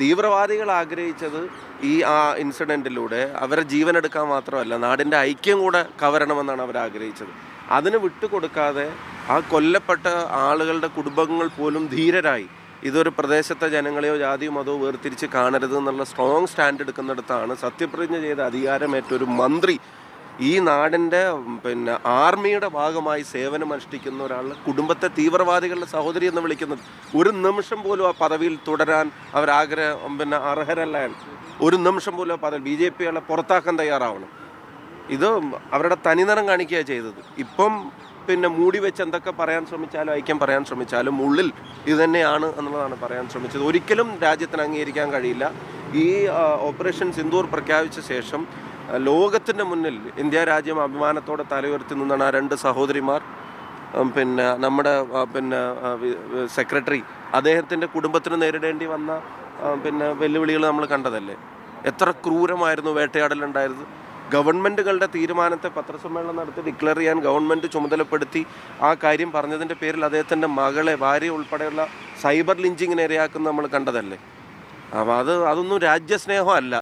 തീവ്രവാദികൾ ആഗ്രഹിച്ചത് ഈ ആ ഇൻസിഡന്റിലൂടെ അവരെ ജീവൻ എടുക്കാൻ മാത്രമല്ല നാടിന്റെ ഐക്യം കൂടെ കവരണമെന്നാണ് അവർ ആഗ്രഹിച്ചത്. അതിന് വിട്ടുകൊടുക്കാതെ ആ കൊല്ലപ്പെട്ട ആളുകളുടെ കുടുംബങ്ങൾ പോലും ധീരരായി. ഇതൊരു പ്രദേശത്തെ ജനങ്ങളെയോ ജാതിയോ മതമോ വേർതിരിച്ച് കാണരുത് എന്നുള്ള സ്ട്രോങ് സ്റ്റാൻഡ് എടുക്കുന്നിടത്താണ് സത്യപ്രതിജ്ഞ ചെയ്ത അധികാരമേറ്റ ഒരു മന്ത്രി ഈ നാടിന്റെ പിന്നെ ആർമിയുടെ ഭാഗമായി സേവനം അനുഷ്ഠിക്കുന്ന ഒരാൾ കുടുംബത്തെ തീവ്രവാദികളുടെ സഹോദരി എന്ന് വിളിക്കുന്നത്. ഒരു നിമിഷം പോലും ആ പദവിയിൽ തുടരാൻ അവരാഗ്രഹം പിന്നെ അർഹരല്ല ഒരു നിമിഷം പോലും ആ പദവി ബി ജെ പികളെ പുറത്താക്കാൻ തയ്യാറാവണം. ഇത് അവരുടെ തനിനിറം കാണിക്കുകയാണ് ചെയ്തത്. ഇപ്പം പിന്നെ മൂടി വെച്ച് എന്തൊക്കെ പറയാൻ ശ്രമിച്ചാലും ഐക്യം പറയാൻ ശ്രമിച്ചാലും ഉള്ളിൽ ഇത് തന്നെയാണ് എന്നുള്ളതാണ് പറയാൻ ശ്രമിച്ചത്. ഒരിക്കലും രാജ്യത്തിന് അംഗീകരിക്കാൻ കഴിയില്ല. ഈ ഓപ്പറേഷൻ സിന്ദൂർ പ്രഖ്യാപിച്ച ശേഷം ലോകത്തിന്റെ മുന്നിൽ ഇന്ത്യ രാജ്യം അഭിമാനത്തോടെ തലയുയർത്തി നിന്നാണ് ആ രണ്ട് സഹോദരിമാർ. പിന്നെ നമ്മുടെ പിന്നെ സെക്രട്ടറി അദ്ദേഹത്തിന്റെ കുടുംബത്തിന് നേരിടേണ്ടി വന്ന പിന്നെ വെല്ലുവിളികൾ നമ്മൾ കണ്ടതല്ലേ? എത്ര ക്രൂരമായിരുന്നു വേട്ടയാടലുണ്ടായത് ഗവൺമെന്റുകളുടെ തീരുമാനത്തെ പത്രസമ്മേളനം നടത്തി ഡിക്ലെയർ ചെയ്യാൻ ഗവൺമെന്റ് ചുമതലപ്പെടുത്തി ആ കാര്യം പറഞ്ഞതിന്റെ പേരിൽ അദ്ദേഹത്തിന്റെ മകളെ ഭാര്യ ഉൾപ്പെടെയുള്ള സൈബർ ലിഞ്ചിങ്ങിന് ഇരയാക്കുന്ന നമ്മൾ കണ്ടതല്ലേ? അപ്പോൾ അത് അതൊന്നും രാജ്യസ്നേഹമല്ല.